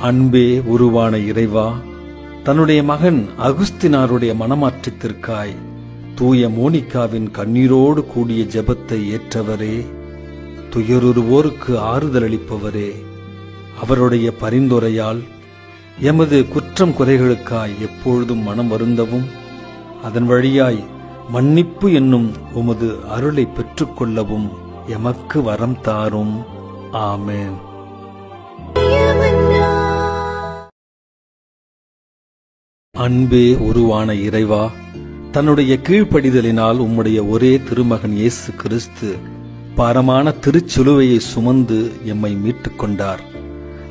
அன்பே உருவான இறைவா தன்னுடைய மகன் அகுஸ்தினாருடைய மனமாற்றத்திற்காய் தூய மோனிகாவின் கண்ணீரோடு கூடிய ஜெபத்தை ஏற்றவரே துயருருவோருக்கு ஆறுதல் அளிப்பவரே. அவருடைய பரிந்துரையால் எமது குற்றம் குறைகளுக்காய் எப்பொழுதும் மனம் வருந்தவும் அதன் வழியாய் மன்னிப்பு என்னும் உமது அருளை பெற்றுக்கொள்ளவும் எமக்கு வரம் தாரும். ஆமென். அன்பே உருவான இறைவா தன்னுடைய கீழ்ப்படிதலினால் உம்முடைய ஒரே திருமகன் இயேசு கிறிஸ்து பாரமான திருச்சிலுவையை சுமந்து எம்மை மீட்டுக் கொண்டார்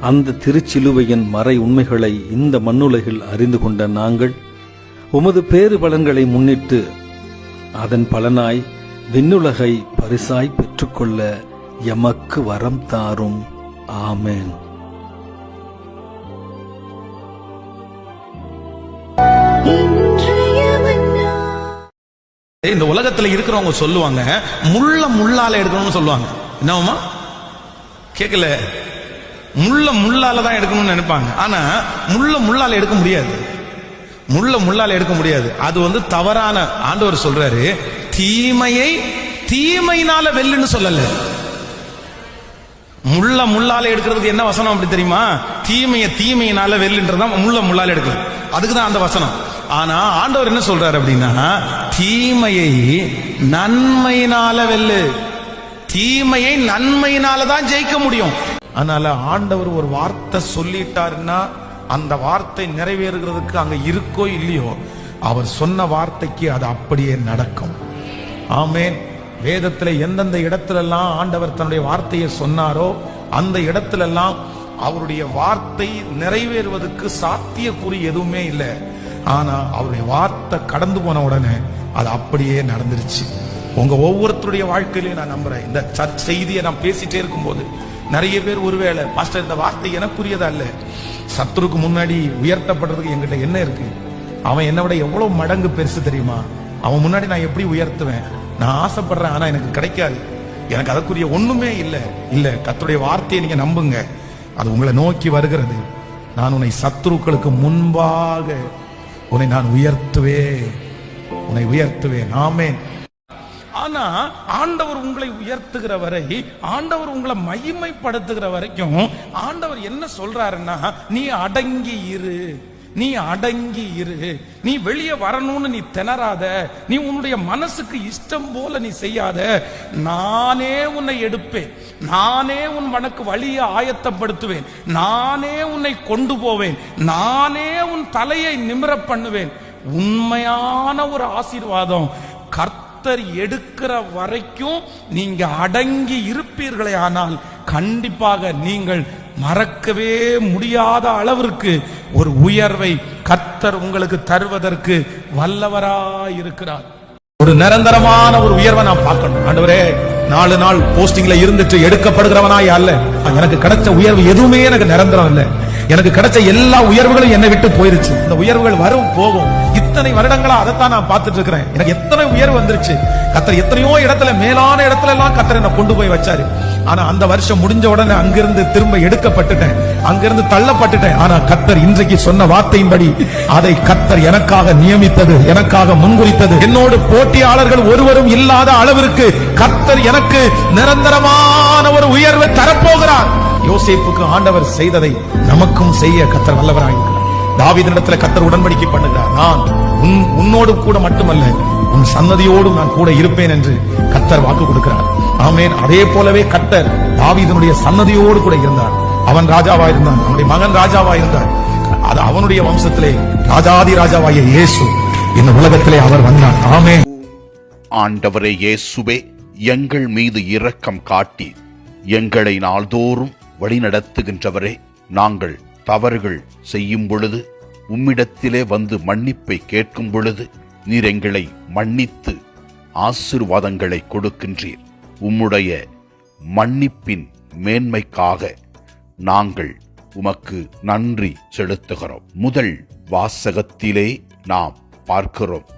அந்த திருச்சிலுவையின் மறை உண்மைகளை இந்த மண்ணுலகில் அறிந்து கொண்ட நாங்கள் உமது பேறு பலன்களை முன்னிட்டு அதன் பலனாய் விண்ணுலகை பரிசாய் பெற்றுக்கொள்ள எமக்கு வரம் தாரும். ஆமேன். இந்த உலகத்துல இருக்கிறவங்க சொல்லுவாங்க முள்ள முள்ளால எடுக்கணும்னு சொல்லுவாங்க. என்னவுமா கேட்கல முள்ள முள்ளால தான் எடுக்கணும்னு நினைப்பாங்க. ஆனா முள்ள முள்ளால எடுக்க முடியாது. முள்ள முள்ளால எடுக்க முடியாது. அது வந்து தவறான ஆண்டவர் சொல்றாரு தீமையை தீமையினால வெல்லுன்னு சொல்லல. முள்ள முள்ளால எடுக்கிறதுக்கு என்ன வசனம் அப்படி தெரியுமா? தீமையை தீமையினால வெல்லுன்றதான் முள்ள முள்ளால எடுக்கிறது. அதுக்கு தான் அந்த வசனம். ஆனா ஆண்டவர் என்ன சொல்றாரு அப்படின்னா தீமையை நன்மையினால வெல்லு. தீமையை நன்மையினால தான் ஜெயிக்க முடியும். அதனால ஆண்டவர் ஒரு வார்த்தை சொல்லிட்டாருன்னா அந்த வார்த்தை நிறைவேறுகிறதுக்கு அங்க இருக்கோ இல்லையோ அவர் சொன்ன வார்த்தைக்கு அது அப்படியே நடக்கும். ஆமேன். வேதத்துல எந்தெந்த இடத்துலெல்லாம் ஆண்டவர் தன்னுடைய வார்த்தையை சொன்னாரோ அந்த இடத்துலெல்லாம் அவருடைய வார்த்தை நிறைவேறுவதற்கு சாத்தியக்குறி எதுவுமே இல்லை. ஆனா அவருடைய வார்த்தை கடந்து போன உடனே அது அப்படியே நடந்துருச்சு. உங்க ஒவ்வொருத்தருடைய வாழ்க்கையிலையும் நான் நம்புறேன். இந்த செய்தியை நான் பேசிட்டே இருக்கும்போது நிறைய பேர் ஒருவேளை பாஸ்டர் இந்த வார்த்தை எனக்குரியதா இல்ல? சத்துருக்கு முன்னாடி உயர்த்தப்படுறதுக்கு என்கிட்ட என்ன இருக்கு? அவன் என்னை விட எவ்வளவு மடங்கு பெருசு தெரியுமா? அவன் முன்னாடி நான் எப்படி உயர்த்துவேன்? நான் ஆசைப்படுறேன் ஆனா எனக்கு கிடைக்காது. எனக்கு அதற்குரிய ஒண்ணுமே இல்லை. இல்ல கத்துடைய வார்த்தையை நீங்க நம்புங்க. அது உங்களை நோக்கி வருகிறது. நான் உன்னை சத்துருக்களுக்கு முன்பாக உன்னை நான் உயர்த்துவேன். உன்னை உயர்த்துவேன். ஆமேன். ஆனா ஆண்டவர் உங்களை உயர்த்துகிற வரை ஆண்டவர் உங்களை மகிமைப்படுத்துகிற வரைக்கும் ஆண்டவர் என்ன சொல்றாருன்னா நீ அடங்கி இரு நீ அடங்கி இரு. நீ வெளியே வரணும்னு நீ திணறாத. நீ உன்னுடைய மனசுக்கு இஷ்டம் போல நீ செய்யாத. நானே உன்னை எடுப்பேன். நானே உன் மனக்கு வழியை ஆயத்தப்படுத்துவேன். நானே உன்னை கொண்டு போவேன். நானே உன் தலையை நிமிர பண்ணுவேன். உண்மையான ஒரு ஆசீர்வாதம். கர்த்தர் எடுக்கிற வரைக்கும் நீங்க அடங்கி இருப்பீர்களே ஆனால் கண்டிப்பாக நீங்கள் மறக்கவே முடியாத அளவிற்கு ஒரு உயர்வை கத்தர் உங்களுக்கு தருவதற்கு வல்லவராய் இருக்கிறார் ஒரு நிரந்தரமான ஒரு உயர்வை நான் பார்க்கணும். ஆண்டவரே நாலு நாள் போஸ்டிங்ல இருந்துட்டு எடுக்கப்படுகிறவனாய் அல்ல. எனக்கு கிடைச்ச உயர்வு எதுவுமே எனக்கு நிரந்தரம் இல்ல. எனக்கு கிடைச்ச எல்லா உயர்வுகளும் என்னை விட்டு போயிருச்சு. இந்த உயர்வுகள் வரும் போகும். இத்தனை வருடங்களா அதைத்தான் நான் பார்த்துட்டு இருக்கிறேன். எனக்கு எத்தனை உயர்வு வந்துருச்சு. கத்தர் எத்தனையோ இடத்துல மேலான இடத்துல எல்லாம் கத்தர் என்ன கொண்டு போய் வச்சாரு. ஆனா அந்த வருஷம் முடிஞ்ச உடனே அங்கிருந்து திரும்ப எடுக்கப்பட்டுட்டேன். அங்கிருந்து தள்ளப்பட்டுட்டேன். ஆனா கத்தர் இன்றைக்கு சொன்ன வார்த்தையின்படி அதை கத்தர் எனக்காக நியமித்தது எனக்காக முன்குறித்தது. என்னோடு போட்டியாளர்கள் ஒருவரும் இல்லாத அளவிற்கு கத்தர் எனக்கு நிரந்தரமான ஒரு உயர்வை தரப்போகிறார். யோசிப்புக்கு ஆண்டவர் செய்ததை நமக்கும் செய்ய கத்தர் வல்லவராயிருக்கிறார் தாவீதினிடத்துல கத்தர் உடன்படிக்கை பண்ணுகிறார். நான் உன் உன்னோடு கூட மட்டுமல்ல உன் சன்னதியோடும் நான் கூட இருப்பேன் என்று கத்தர் வாக்கு கொடுக்கிறார். ஆமேன். அதே போலவே கத்தர் தாவீதனுடைய சன்னதியோடு கூட இருந்தார். அவன் ராஜாவா இருந்தான். அவனுடைய மகன் ராஜாவா இருந்தார். அது அவனுடைய வம்சத்திலே ராஜாதி ராஜாவாய இயேசு இந்த உலகத்திலே அவர் வந்தார். ஆமே ஆண்டவரே இயேசுவே எங்கள் மீது இரக்கம் காட்டி எங்களை நாள்தோறும் வழிநடத்துகின்றவரே நாங்கள் தவறுகள் செய்யும் பொழுது உம்மிடத்திலே வந்து மன்னிப்பை கேட்கும் பொழுது நீர் எங்களை மன்னித்து ஆசிர்வாதங்களை கொடுக்கின்றீர். உம்முடைய மன்னிப்பின் மேன்மைக்காக நாங்கள் உமக்கு நன்றி செலுத்துகிறோம். முதல் வாசகத்திலே நாம் பார்க்கிறோம்.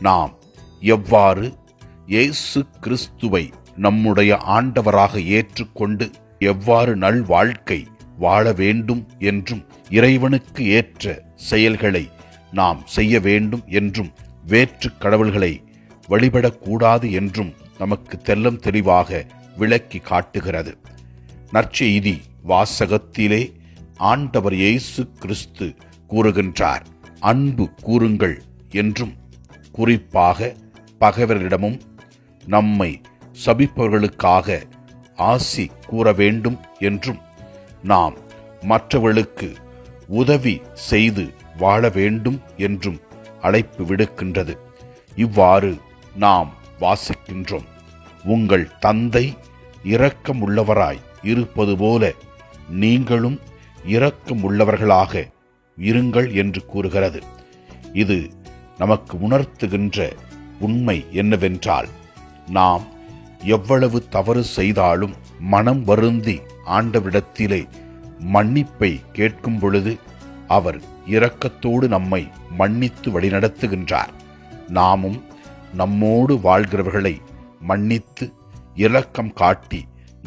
நாம் எவ்வாறு இயேசு கிறிஸ்துவை நம்முடைய ஆண்டவராக ஏற்றுக்கொண்டு எவ்வாறு நல் வாழ்க்கை வாழ வேண்டும் என்றும் இறைவனுக்கு ஏற்ற செயல்களை நாம் செய்ய வேண்டும் என்றும் வேற்று கடவுள்களை வழிபடக்கூடாது என்றும் நமக்கு தெல்லம் தெளிவாக விளக்கி காட்டுகிறது. நற்செய்தி வாசகத்திலே ஆண்டவர் இயேசு கிறிஸ்து கூறுகின்றார். அன்பு கூறுங்கள் என்றும் குறிப்பாக பகைவரிடமும் நம்மை சபிப்பவர்களுக்காக ஆசி கூற வேண்டும் என்றும் நாம் மற்றவர்களுக்கு உதவி செய்து வாழ வேண்டும் என்றும் அழைப்பு விடுக்கின்றது. இவ்வாறு நாம் வாசிக்கின்றோம். உங்கள் தந்தை இரக்கமுள்ளவராய் இருப்பது போல நீங்களும் இரக்கமுள்ளவர்களாக இருங்கள் என்று கூறுகிறது. இது நமக்கு உணர்த்துகின்ற உண்மை என்னவென்றால் நாம் எவ்வளவு தவறு செய்தாலும் மனம் வருந்தி ஆண்டவிடத்திலே மன்னிப்பை கேட்கும் பொழுது அவர் இரக்கத்தோடு நம்மை மன்னித்து வழிநடத்துகின்றார். நாமும் நம்மோடு வாழ்கிறவர்களை மன்னித்து இரக்கம் காட்டி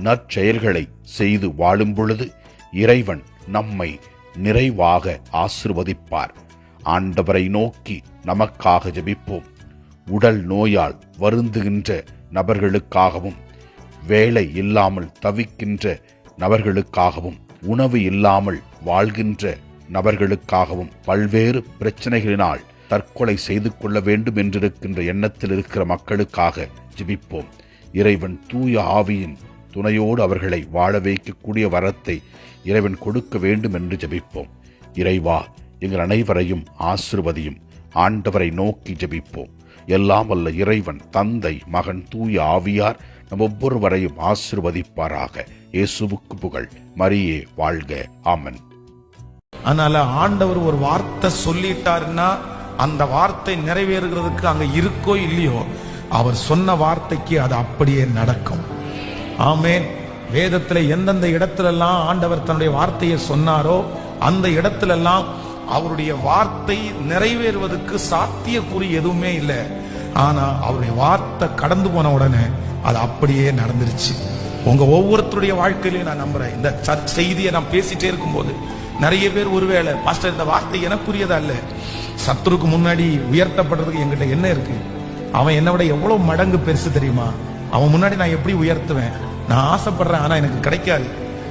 நற்செயல்களை செய்து வாழும் பொழுது இறைவன் நம்மை நிறைவாக ஆசிர்வதிப்பார். ஆண்டவரை நோக்கி நமக்காக ஜெபிப்போம். உடல் நோயால் வருந்துகின்ற நபர்களுக்காகவும் வேலை இல்லாமல் தவிக்கின்ற நபர்களுக்காகவும் உணவு இல்லாமல் வாழ்கின்ற நபர்களுக்காகவும் பல்வேறு பிரச்சனைகளினால் தற்கொலை செய்து கொள்ள வேண்டும் என்றிருக்கின்ற எண்ணத்தில் இருக்கிற மக்களுக்காக ஜெபிப்போம். இறைவன் தூய ஆவியின் துணையோடு அவர்களை வாழ வைக்கக்கூடிய வரத்தை இறைவன் கொடுக்க வேண்டும் என்று ஜெபிப்போம். இறைவா எங்கள் அனைவரையும் ஆசிர்வதியும். ஆண்டவரை நோக்கி ஜெபிப்போம். எல்லாம் வல்ல இறைவன் தந்தை மகன் தூய ஆவியார் நம் ஒவ்வொருவரையும் ஆசிர்வதிப்பாராக. இயேசுவுக்கு புகழ். மரியே வாழ்க. ஆமன். அதனால ஆண்டவர் ஒரு வார்த்தை சொல்லிட்டாருன்னா அந்த வார்த்தை நிறைவேறுகிறதுக்கு அங்க இருக்கோ இல்லையோ அவர் சொன்ன வார்த்தைக்கு அது அப்படியே நடக்கும். ஆமேன். வேதத்துல எந்தெந்த இடத்துலெல்லாம் ஆண்டவர் தன்னுடைய வார்த்தையை சொன்னாரோ அந்த இடத்துலெல்லாம் அவருடைய வார்த்தை நிறைவேறுவதற்கு சாத்தியக்கூறி எதுவுமே இல்லை. ஆனா அவருடைய வார்த்தை கடந்து போன உடனே அது அப்படியே நடந்துருச்சு. உங்க ஒவ்வொருத்தருடைய வாழ்க்கையிலையும் நான் நம்புறேன். இந்த செய்தியை நான் பேசிட்டே இருக்கும்போது நிறைய பேர் ஒருவேளை பாஸ்டர் இந்த வார்த்தை எனக்குரியதா இல்ல? சத்துருக்கு முன்னாடி உயர்த்தப்படுறதுக்கு என்கிட்ட என்ன இருக்கு? அவன் என்னை விட எவ்வளவு மடங்கு பெருசு தெரியுமா? அவன் முன்னாடி நான் எப்படி உயர்த்துவேன்? நான் ஆசைப்படுறேன் ஆனா எனக்கு கிடைக்காது.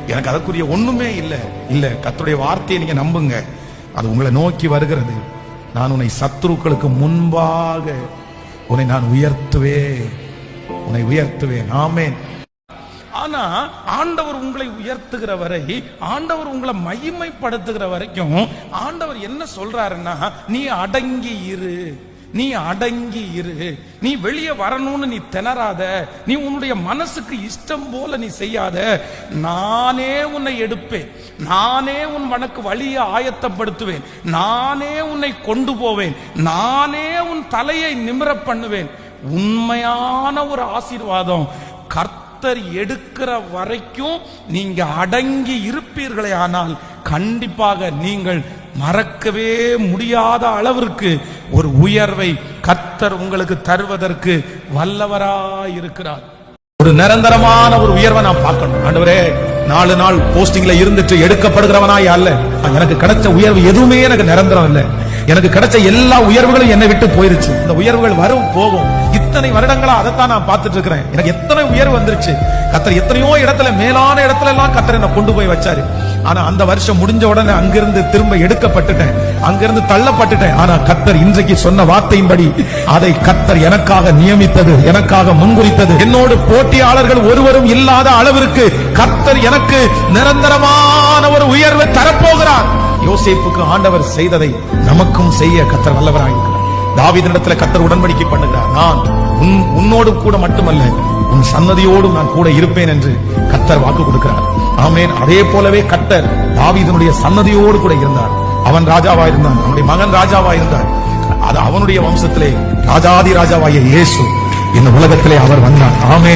எனக்கு அதற்குரிய ஒண்ணுமே இல்லை. இல்ல கத்துடைய வார்த்தையை நீங்க நம்புங்க. அது உங்களை நோக்கி வருகிறது. நான் உன்னை சத்துருக்களுக்கு முன்பாக உன்னை நான் உயர்த்துவேன். உன்னை உயர்த்துவேன். ஆமேன். ஆனா ஆண்டவர் உங்களை உயர்த்துகிற வரை ஆண்டவர் உங்களை மகிமைப்படுத்துகிற வரைக்கும் ஆண்டவர் என்ன சொல்றாருன்னா நீ அடங்கி இரு. நீ அடங்கி இரு. நீ வெளியே வரணும்னு நீ திணறாத. நீ உன்னுடைய மனசுக்கு இஷ்டம் போல நீ செய்யாத. நானே உன்னை எடுப்பேன். நானே உன் மனக்கு வழியை ஆயத்தப்படுத்துவேன். நானே உன்னை கொண்டு போவேன். நானே உன் தலையை நிமிர பண்ணுவேன். உண்மையான ஒரு ஆசீர்வாதம். கர்த்தர் எடுக்கிற வரைக்கும் நீங்க அடங்கி இருப்பீர்களே ஆனால் கண்டிப்பாக நீங்கள் மறக்கவே முடியாத அளவிற்கு ஒரு உயர்வை கர்த்தர் உங்களுக்கு தருவதற்கு வல்லவராய் இருக்கிறார் ஒரு நிரந்தரமான ஒரு உயர்வை நான் பார்க்கணும். ஆண்டவரே நாலு நாள் போஸ்டிங்ல இருந்துட்டு எடுக்கப்படுகிறவனாய் அல்ல. எனக்கு கிடைச்ச உயர்வு எதுவுமே எனக்கு நிரந்தரம் இல்லை. எனக்கு கிடைச்ச எல்லா உயர்வுகளும் என்னை விட்டு போயிருச்சு. இந்த உயர்வுகள் வரும் போகும். இத்தனை வருடங்களா அதைத்தான் நான் பார்த்துட்டு இருக்கிறேன். எனக்கு எத்தனை உயர்வு வந்துருச்சு. கத்தர் எத்தனையோ இடத்துல மேலான இடத்துல எல்லாம் கத்தர் என்ன கொண்டு போய் வச்சாரு. ஆனா அந்த வருஷம் முடிஞ்ச உடனே அங்கிருந்து திரும்ப எடுக்கப்பட்டுட்டேன். அங்கிருந்து தள்ளப்பட்டுட்டேன். ஆனா கத்தர் இன்றைக்கு சொன்ன வார்த்தையின்படி அதை கத்தர் எனக்காக நியமித்தது எனக்காக முன்குறித்தது. என்னோடு போட்டியாளர்கள் ஒருவரும் இல்லாத அளவிற்கு கத்தர் எனக்கு நிரந்தரமான ஒரு உயர்வை தரப்போகிறார். யோசேப்புக்கு ஆண்டவர் செய்ததை நமக்கும் செய்ய கத்தர் வல்லவராயிருக்கிறார். தாவிதனிடத்துல கத்தர் உடன்படிக்கை பண்ணுகிறார். நான் உன் உன்னோடு கூட மட்டுமல்ல உன் சன்னதியோடும் நான் கூட இருப்பேன் என்று கத்தர் வாக்கு கொடுக்கிறார். ஆமேன். அதே போலவே கத்தர் தாவிதனுடைய சன்னதியோடு கூட இருந்தார். அவன் ராஜாவா இருந்தான் அவனுடைய மகன் ராஜாவா இருந்தார் அது அவனுடைய வம்சத்திலே ராஜாதி ராஜாவாகிய இயேசு இந்த உலகத்திலே அவர் வந்தார். ஆமே